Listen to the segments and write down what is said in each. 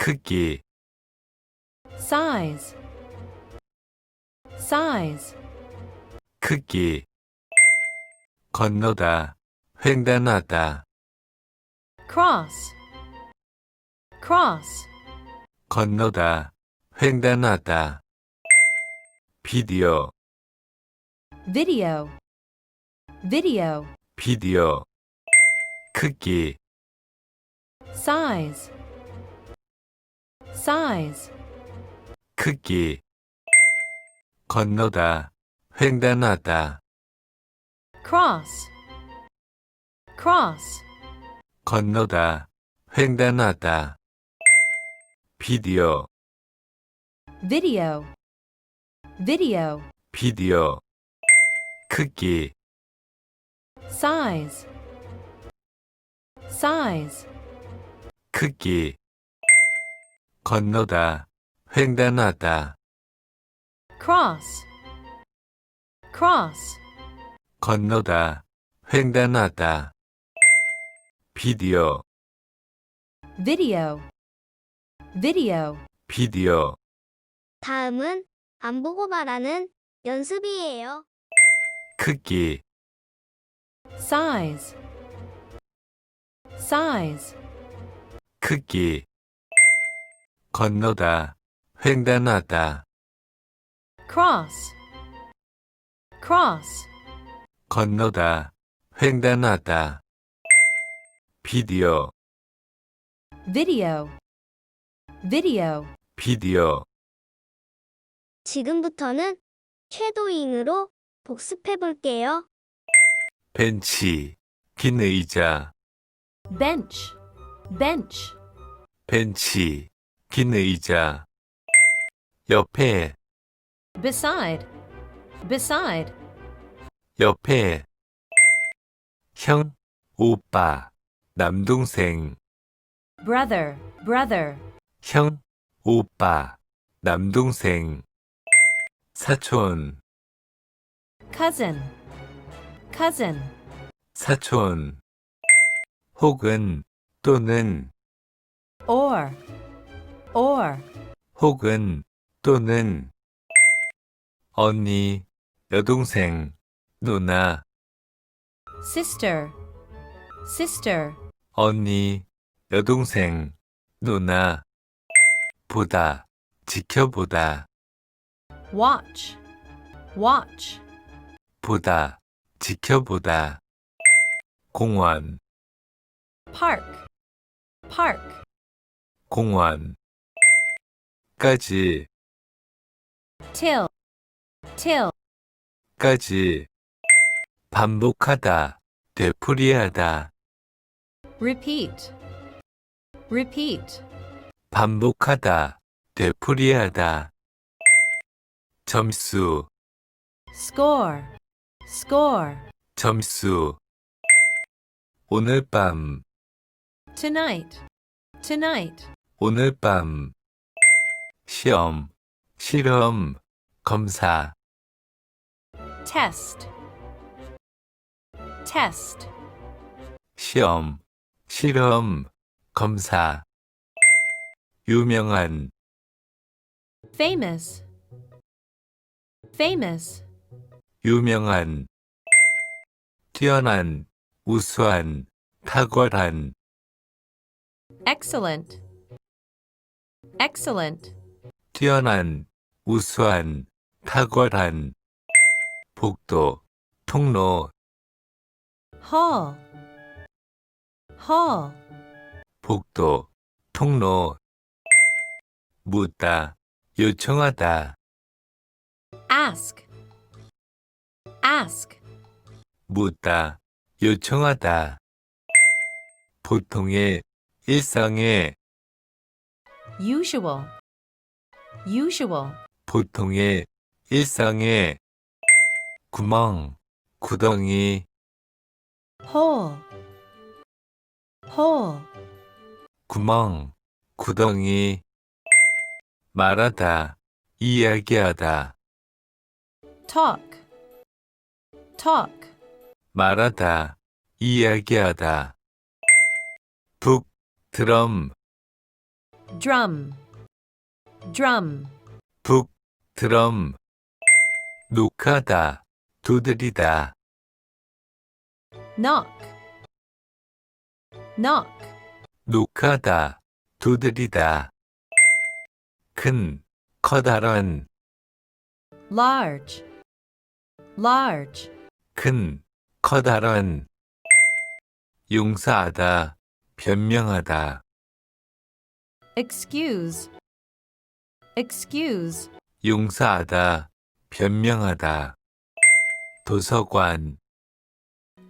크기, size, size, 크기. 건너다, 횡단하다, cross, cross, 건너다, 횡단하다. 비디오, video, video, 비디오. 크기, size, size, 크기. 건너다, 횡단하다, cross, cross, 건너다, 횡단하다. 비디오, video, video, 비디오. 크기, size, size, 크기. 건너다, 횡단하다, cross, cross, 건너다, 횡단하다. 비디오, video, video, 비디오. 다음은 안 보고 말하는 연습이에요. 크기, size, size, 크기. 건너다, 횡단하다, cross, cross, 건너다, 횡단하다. 비디오, video, video, 비디오. 지금부터는 쉐도잉으로 복습해 볼게요. 벤치, 긴 의자, bench, bench, 벤치, 긴 의자. 옆에, beside, beside, 옆에. 형, 오빠, 남동생, brother, brother, 형, 오빠, 남동생. 사촌, cousin, cousin, 사촌. 혹은, 또는, or, or, 혹은, 또는. 언니, 여동생, 누나, sister, sister, 언니, 여동생, 누나. 보다, 지켜보다, watch, watch, 보다, 지켜보다. 공원, park, park, 공원. 까지, till, till, 까지. 반복하다, 되풀이하다, repeat, repeat, 반복하다, 되풀이하다. 점수, score, score, 점수. 오늘 밤, tonight, tonight, 오늘 밤. 시험, 실험, 검사, test, test, 시험, 실험, 검사. 유명한, famous, famous, 유명한. 뛰어난, 우수한, 탁월한, excellent, excellent, 뛰어난, 우수한, 탁월한. 복도, 통로, hall, hall, 복도, 통로. 묻다, 요청하다, ask, ask, 묻다, 요청하다. 보통의, 일상의, usual, usual, 보통의, 일상의. 구멍, 구덩이, hole, hole, 구멍, 구덩이. 말하다, 이야기하다, talk, talk, 말하다, 이야기하다. 북, 드럼, drum, drum, 북, 드럼. 녹하다, 두드리다. knock, knock, 녹하다, 두드리다. 큰, 커다란, large, large, 큰, 커다란. 용서하다, 변명하다. excuse, excuse, 용서하다, 변명하다. 도서관,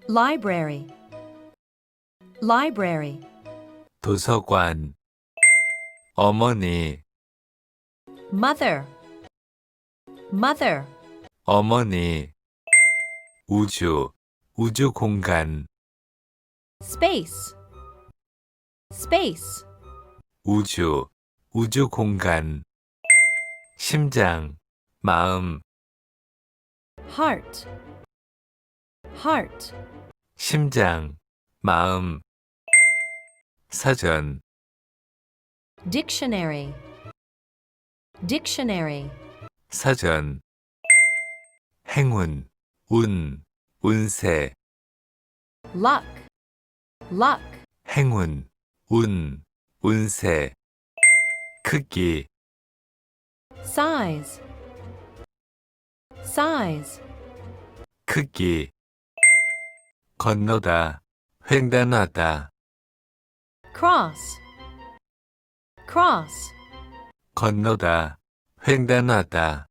library, library, 도서관. 어머니, mother, mother, 어머니. 우주, 우주 공간. space, space, 우주, 우주 공간. 심장, 마음, heart, heart, 심장, 마음. 사전, dictionary, dictionary, 사전. 행운, 운, 운세, luck, luck, 행운, 운, 운세. 크기, size, size, 크기. 건너다, 횡단하다, cross, cross, 건너다, 횡단하다.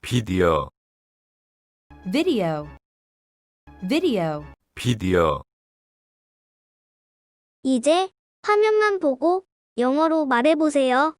비디오, video, video, 비디오. 이제 화면만 보고 영어로 말해보세요.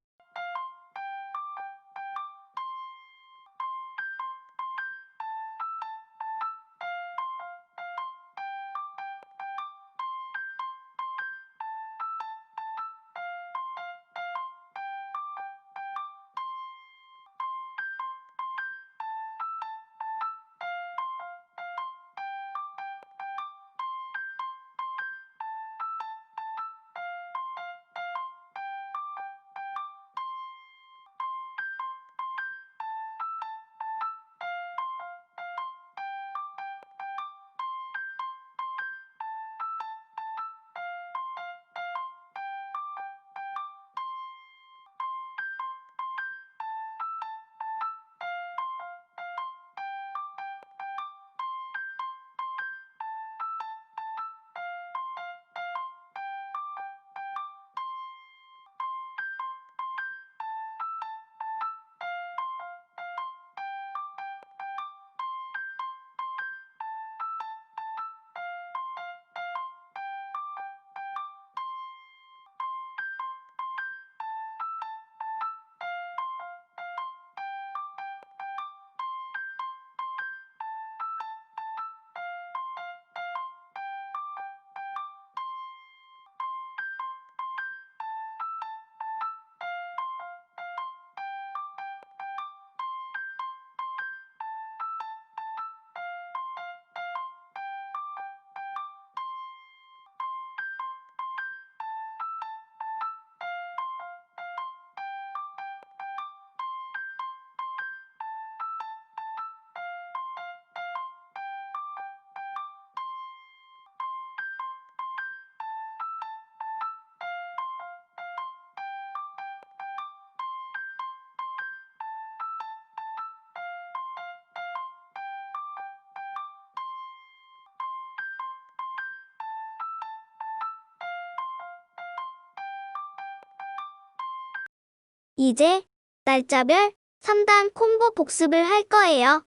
이제 날짜별 3단 콤보 복습을 할 거예요.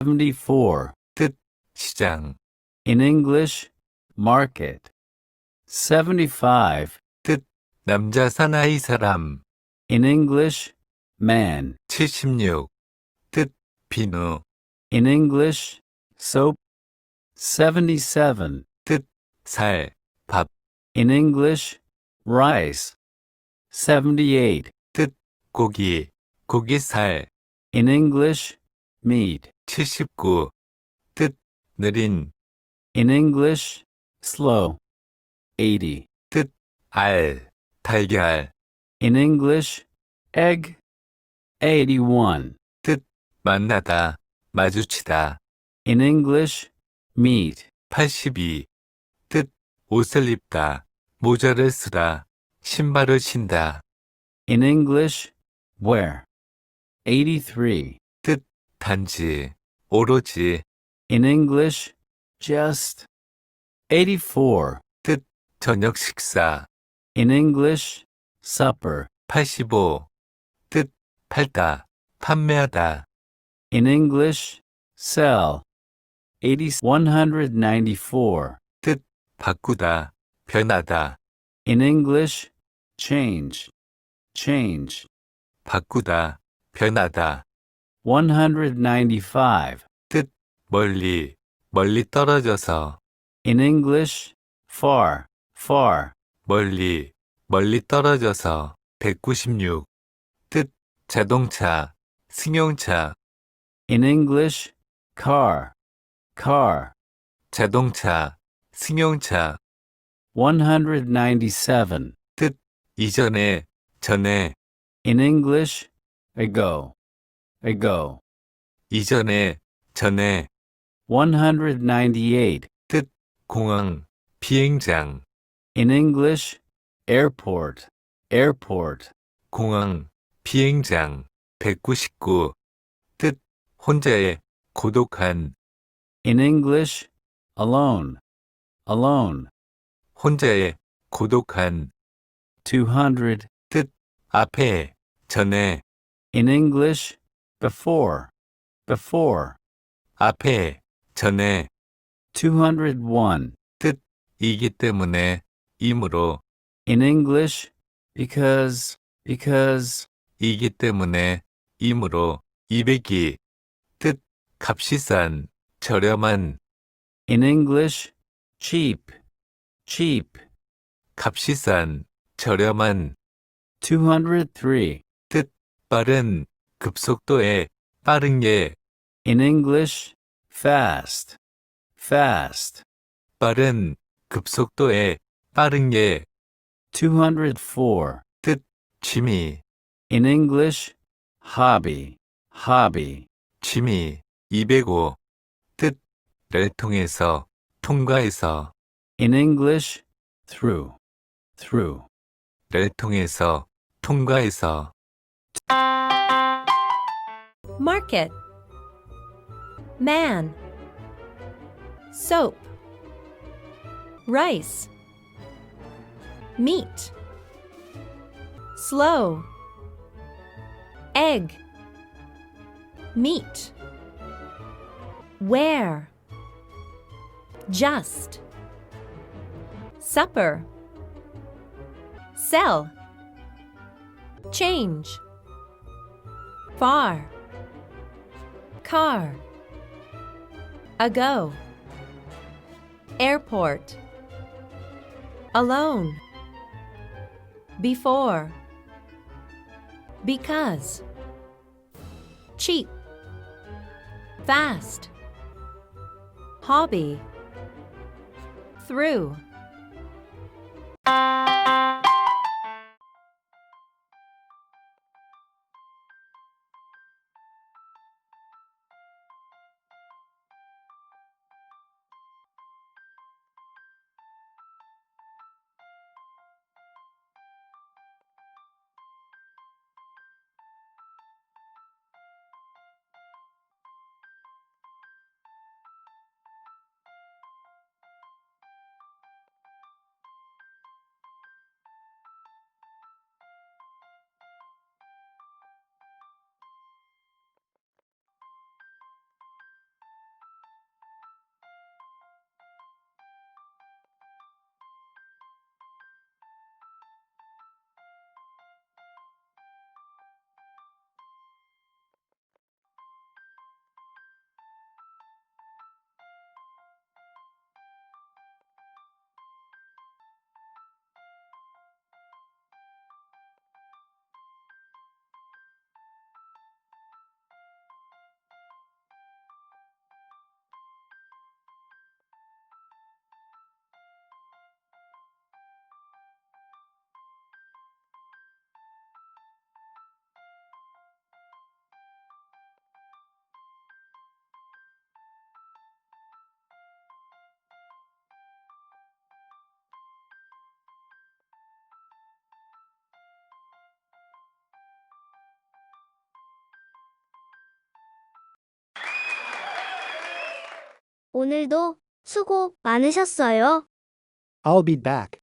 74. 시장, In English, market. 75. 남자 사나이 사람. In English, man. 76. 뜻, 비누. In English, soap. 77. 살, 밥. In English, rice. 78. 고기, 고기살. In English, meat. 79. 뜻, 느린, In English, slow. 80. 알, 달걀, In English, egg. 81. 만나다, 마주치다. In English, meet. 82. 뜻, 옷을 입다, 모자를 쓰다, 신발을 신다. In English, wear. 83. 단지, 오로지, In English, just. 84. 저녁 식사. In English, supper. 85. 뜻, 팔다, 판매하다. In English, sell. 80, 194. 바꾸다, 변하다, In English, change. Change. 바꾸다, 변하다. 195. 멀리, 멀리 떨어져서, In English, far. Far. 멀리, 멀리 떨어져서. 196. 뜻, 자동차, 승용차, In English, car. Car. 자동차, 승용차. 197. 이전에, 전에, In English, ago. Ago. 이전에, 전에, 198. 공항, 비행장, In English, airport. Airport. 공항, 비행장. 199. 뜻, 혼자의, 고독한, In English, alone. Alone. 혼자의, 고독한, 200. 앞에, 전에, In English, before. Before. 앞에, 전에, 201. 이기 때문에, 이므로, In English, because. Because. 이기 때문에, 이므로, 200이, 뜻, 값이 싼, 저렴한, In English, cheap. Cheap. 값이 싼, 저렴한, 203. 빠른, 급속도의, 빠른 게, In English, fast. Fast. 빠른, 급속도의, 빠른 게, 204. 취미, In English, hobby. Hobby. 취미, 205. 뜻,를 통해서, 통과해서, In English, through. Through. 를 통해서, 통과해서, Market. Man. Soap. Rice. Meat. Slow. Egg. Meat. Where. Just. Supper. Sell. Change. Far. Car. Ago. Airport. Alone. Before. Because. Cheap. Fast. Hobby. Through. 오늘도 수고 많으셨어요. I'll be back.